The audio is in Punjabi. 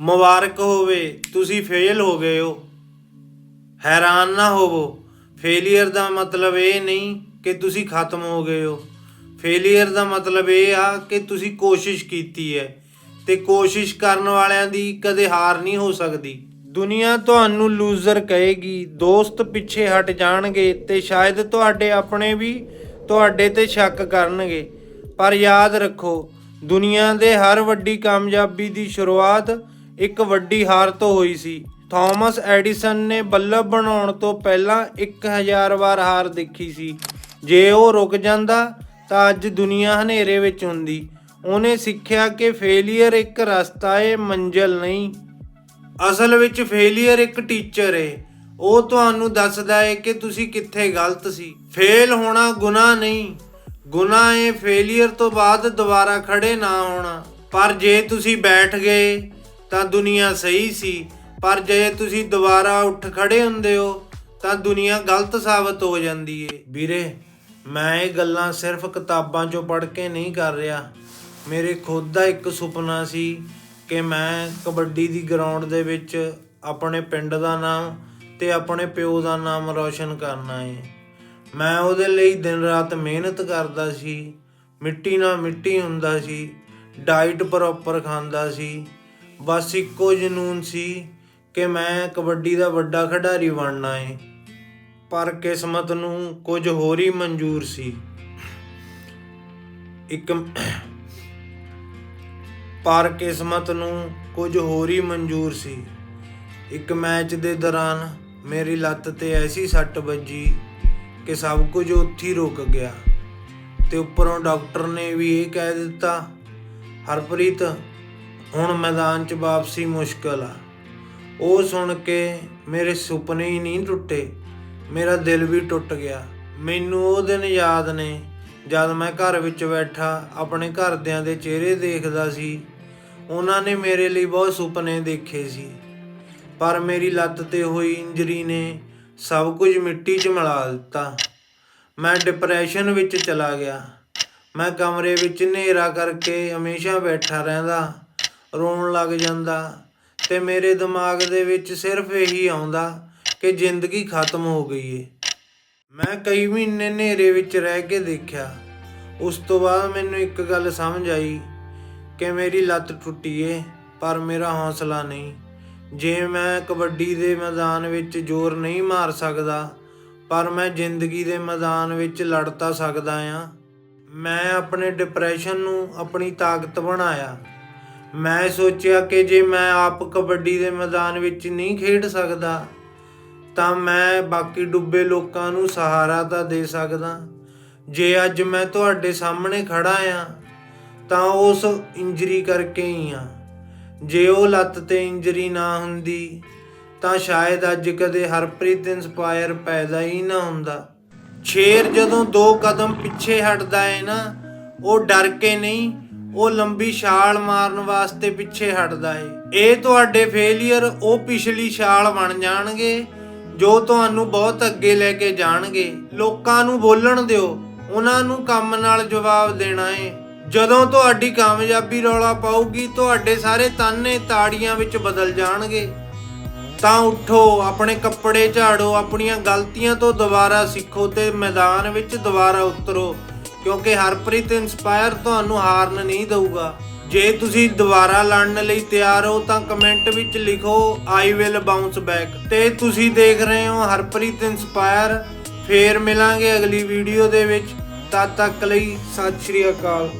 ਮੁਬਾਰਕ ਹੋਵੇ, ਤੁਸੀਂ ਫੇਲ ਹੋ ਗਏ ਹੋ। ਹੈਰਾਨ ਨਾ ਹੋਵੋ। ਫੇਲਿਅਰ ਦਾ ਮਤਲਬ ਇਹ ਨਹੀਂ ਕਿ ਤੁਸੀਂ ਖਤਮ ਹੋ ਗਏ ਹੋ। ਫੇਲਿਅਰ ਦਾ ਮਤਲਬ ਇਹ ਆ ਕਿ ਤੁਸੀਂ ਕੋਸ਼ਿਸ਼ ਕੀਤੀ ਹੈ ਤੇ ਕੋਸ਼ਿਸ਼ ਕਰਨ ਵਾਲਿਆਂ ਦੀ ਕਦੇ ਹਾਰ ਨਹੀਂ ਹੋ ਸਕਦੀ। ਦੁਨੀਆ ਤੁਹਾਨੂੰ ਲੂਜ਼ਰ ਕਹੇਗੀ, ਦੋਸਤ ਪਿੱਛੇ ਹਟ ਜਾਣਗੇ ਤੇ ਸ਼ਾਇਦ ਤੁਹਾਡੇ ਆਪਣੇ ਵੀ ਤੁਹਾਡੇ ਤੇ ਸ਼ੱਕ ਕਰਨਗੇ। ਪਰ ਯਾਦ ਰੱਖੋ, ਦੁਨੀਆ ਦੇ ਹਰ ਵੱਡੀ ਕਾਮਯਾਬੀ ਦੀ ਸ਼ੁਰੂਆਤ ਇੱਕ ਵੱਡੀ ਹਾਰ ਤੋਂ ਹੋਈ ਸੀ। ਥਾਮਸ ਐਡੀਸਨ ਨੇ ਬੱਲਬ ਬਣਾਉਣ ਤੋਂ ਪਹਿਲਾਂ 1000 ਵਾਰ ਹਾਰ ਦੇਖੀ ਸੀ। ਜੇ ਉਹ ਰੁਕ ਜਾਂਦਾ, ਤਾਂ ਅੱਜ ਦੁਨੀਆ ਹਨੇਰੇ ਵਿੱਚ ਹੁੰਦੀ। ਉਹਨੇ ਸਿੱਖਿਆ ਕਿ ਫੇਲਿਅਰ ਇੱਕ ਰਸਤਾ ਏ, ਮੰਜ਼ਲ ਨਹੀਂ। ਅਸਲ ਵਿੱਚ ਫੇਲਿਅਰ ਇੱਕ ਟੀਚਰ ਏ। ਉਹ ਤੁਹਾਨੂੰ ਦੱਸਦਾ ਏ ਕਿ ਤੁਸੀਂ ਕਿੱਥੇ ਗਲਤ ਸੀ। ਫੇਲ ਹੋਣਾ ਗੁਨਾਹ ਨਹੀਂ। ਗੁਨਾਹ ਏ, ਫੇਲਿਅਰ ਤੋਂ ਬਾਅਦ ਦੁਬਾਰਾ ਖੜੇ ਨਾ ਹੋਣਾ। ਪਰ ਜੇ ਤੁਸੀਂ ਬੈਠ ਗਏ ਤਾਂ ਦੁਨੀਆ ਸਹੀ ਸੀ, ਪਰ ਜੇ ਤੁਸੀਂ ਦੁਬਾਰਾ ਉੱਠ ਖੜੇ ਹੁੰਦੇ ਹੋ, ਤਾਂ ਦੁਨੀਆ ਗਲਤ ਸਾਬਤ ਹੋ ਜਾਂਦੀ ਏ। ਵੀਰੇ, ਮੈਂ ਇਹ ਗੱਲਾਂ ਸਿਰਫ ਕਿਤਾਬਾਂ 'ਚੋਂ ਪੜ੍ਹ ਕੇ ਨਹੀਂ ਕਰ ਰਿਹਾ। ਮੇਰੇ ਖੁਦ ਦਾ ਇੱਕ ਸੁਪਨਾ ਸੀ ਕਿ ਮੈਂ ਕਬੱਡੀ ਦੀ ਗਰਾਊਂਡ ਦੇ ਵਿੱਚ ਆਪਣੇ ਪਿੰਡ ਦਾ ਨਾਮ ਤੇ ਆਪਣੇ ਪਿਓ ਦਾ ਨਾਮ ਰੌਸ਼ਨ ਕਰਨਾ ਏ। ਮੈਂ ਉਹਦੇ ਲਈ ਦਿਨ ਰਾਤ ਮਿਹਨਤ ਕਰਦਾ ਸੀ, ਮਿੱਟੀ ਨਾਲ ਮਿੱਟੀ ਹੁੰਦਾ ਸੀ ਡਾਈਟ ਪ੍ਰੋਪਰ ਖਾਂਦਾ ਸੀ ਬਸ ਇੱਕੋ ਜਨੂਨ ਸੀ ਕਿ ਮੈਂ ਕਬੱਡੀ ਦਾ ਵੱਡਾ ਖਿਡਾਰੀ ਬਣਨਾ ਏ। ਪਰ ਕਿਸਮਤ ਨੂੰ ਕੁਝ ਹੋਰ ਹੀ ਮਨਜ਼ੂਰ ਸੀ। ਇੱਕ ਪਰ ਕਿਸਮਤ ਨੂੰ ਕੁਝ ਹੋਰ ਹੀ ਮਨਜ਼ੂਰ ਸੀ। ਇੱਕ ਮੈਚ ਦੇ ਦੌਰਾਨ ਮੇਰੀ ਲੱਤ ਤੇ ਐਸੀ ਸੱਟ ਵੱਜੀ ਕਿ ਸਭ ਕੁਝ ਉੱਥੇ ਹੀ ਰੁਕ ਗਿਆ। ਤੇ ਉੱਪਰੋਂ ਡਾਕਟਰ ਨੇ ਵੀ ਇਹ ਕਹਿ ਦਿੱਤਾ, ਹਰਪ੍ਰੀਤ ਹੁਣ ਮੈਦਾਨ 'ਚ ਵਾਪਸੀ ਮੁਸ਼ਕਲ ਆ। ਉਹ ਸੁਣ ਕੇ ਮੇਰੇ ਸੁਪਨੇ ਹੀ ਨਹੀਂ ਟੁੱਟੇ। ਮੇਰਾ ਦਿਲ ਵੀ ਟੁੱਟ ਗਿਆ। ਮੈਨੂੰ ਉਹ ਦਿਨ ਯਾਦ ਨੇ ਜਦ ਮੈਂ ਘਰ ਵਿੱਚ ਬੈਠਾ, ਆਪਣੇ ਘਰਦਿਆਂ ਦੇ ਚਿਹਰੇ ਦੇਖਦਾ ਸੀ। ਉਹਨਾਂ ਨੇ ਮੇਰੇ ਲਈ ਬਹੁਤ ਸੁਪਨੇ ਦੇਖੇ ਸੀ। ਪਰ ਮੇਰੀ ਲੱਤ ਤੇ ਹੋਈ ਇੰਜਰੀ ਨੇ ਸਭ ਕੁਝ ਮਿੱਟੀ 'ਚ ਮਿਲਾ ਦਿੱਤਾ। ਮੈਂ ਡਿਪਰੈਸ਼ਨ ਵਿੱਚ ਚਲਾ ਗਿਆ। ਮੈਂ ਕਮਰੇ ਵਿੱਚ ਹਨੇਰਾ ਕਰਕੇ ਹਮੇਸ਼ਾ ਬੈਠਾ ਰਹਿੰਦਾ। ਰੋਣ ਲੱਗ ਜਾਂਦਾ ਤੇ ਮੇਰੇ ਦਿਮਾਗ ਦੇ ਵਿੱਚ ਸਿਰਫ ਇਹੀ ਆਉਂਦਾ ਕਿ ਜ਼ਿੰਦਗੀ ਖਤਮ ਹੋ ਗਈ ਏ। ਮੈਂ ਕਈ ਮਹੀਨੇ ਹਨੇਰੇ ਵਿੱਚ ਰਹਿ ਕੇ ਦੇਖਿਆ। ਉਸ ਤੋਂ ਬਾਅਦ ਮੈਨੂੰ ਇੱਕ ਗੱਲ ਸਮਝ ਆਈ ਕਿ ਮੇਰੀ ਲੱਤ ਟੁੱਟੀ ਏ, ਪਰ ਮੇਰਾ ਹੌਸਲਾ ਨਹੀਂ। ਜੇ ਮੈਂ ਕਬੱਡੀ ਦੇ ਮੈਦਾਨ ਵਿੱਚ ਜ਼ੋਰ ਨਹੀਂ ਮਾਰ ਸਕਦਾ, ਪਰ ਮੈਂ ਜ਼ਿੰਦਗੀ ਦੇ ਮੈਦਾਨ ਵਿੱਚ ਲੜ ਤਾਂ ਸਕਦਾ ਆ। ਮੈਂ ਆਪਣੇ ਡਿਪਰੈਸ਼ਨ ਨੂੰ ਆਪਣੀ ਤਾਕਤ ਬਣਾਇਆ। ਮੈਂ ਸੋਚਿਆ ਕਿ ਜੇ ਮੈਂ ਆਪ ਕਬੱਡੀ ਦੇ ਮੈਦਾਨ ਵਿੱਚ ਨਹੀਂ ਖੇਡ ਸਕਦਾ, ਤਾਂ ਮੈਂ ਬਾਕੀ ਡੁੱਬੇ ਲੋਕਾਂ ਨੂੰ ਸਹਾਰਾ ਤਾਂ ਦੇ ਸਕਦਾ। ਜੇ ਅੱਜ ਮੈਂ ਤੁਹਾਡੇ ਸਾਹਮਣੇ ਖੜਾ ਆ, ਤਾਂ ਉਸ ਇੰਜਰੀ ਕਰਕੇ ਹੀ ਆ। ਜੇ ਉਹ ਲੱਤ ਤੇ ਇੰਜਰੀ ਨਾ ਹੁੰਦੀ, ਤਾਂ ਸ਼ਾਇਦ ਅੱਜ ਕਦੇ ਹਰਪ੍ਰੀਤ ਇਨਸਪਾਇਰ ਪੈਦਾ ਹੀ ਨਾ ਹੁੰਦਾ। ਸ਼ੇਰ ਜਦੋਂ ਦੋ ਕਦਮ ਪਿੱਛੇ ਹਟਦਾ ਹੈ ਨਾ, ਉਹ ਡਰ ਕੇ ਨਹੀਂ ਉਹ ਲੰਬੀ ਛਾਲ ਮਾਰਨ ਵਾਸਤੇ ਪਿੱਛੇ ਹਟਦਾ ਏ। ਇਹ ਤੁਹਾਡੇ ਫੇਲਿਅਰ ਉਹ ਪਿਛਲੀ ਛਾਲ ਬਣ ਜਾਣਗੇ, ਜੋ ਤੁਹਾਨੂੰ ਬਹੁਤ ਅੱਗੇ ਲੈ ਕੇ ਜਾਣਗੇ। ਲੋਕਾਂ ਨੂੰ ਬੋਲਣ ਦਿਓ, ਉਹਨਾਂ ਨੂੰ ਕੰਮ ਨਾਲ ਜਵਾਬ ਦੇਣਾ ਏ। ਜਦੋਂ ਤੁਹਾਡੀ ਕਾਮਯਾਬੀ ਰੌਲਾ ਪਾਊਗੀ, ਤੁਹਾਡੇ ਸਾਰੇ ਤਾਨੇ ਤਾੜੀਆਂ ਵਿੱਚ ਬਦਲ ਜਾਣਗੇ। ਤਾਂ ਉਠੋ, ਆਪਣੇ ਕੱਪੜੇ ਝਾੜੋ, ਆਪਣੀਆਂ ਗਲਤੀਆਂ ਤੋਂ ਦੁਬਾਰਾ ਸਿੱਖੋ ਤੇ ਮੈਦਾਨ ਵਿੱਚ ਦੁਬਾਰਾ ਉਤਰੋ। ਕਿਉਂਕਿ ਹਰਪ੍ਰੀਤ ਇਨਸਪਾਇਰ ਤੁਹਾਨੂੰ ਹਾਰਨ ਨਹੀਂ ਦਊਗਾ। ਜੇ ਤੁਸੀਂ ਦੁਬਾਰਾ ਲੜਨ ਲਈ ਤਿਆਰ ਹੋ, ਤਾਂ ਕਮੈਂਟ ਵਿੱਚ ਲਿਖੋ ਆਈ ਵਿਲ ਬਾਉਂਸ ਬੈਕ ਤੇ ਤੁਸੀਂ ਦੇਖ ਰਹੇ ਹੋ ਹਰਪ੍ਰੀਤ ਇਨਸਪਾਇਰ ਫੇਰ ਮਿਲਾਂਗੇ ਅਗਲੀ ਵੀਡੀਓ ਦੇ ਵਿੱਚ। ਤਦ ਤੱਕ ਲਈ ਸਤਿ ਸ਼੍ਰੀ ਅਕਾਲ।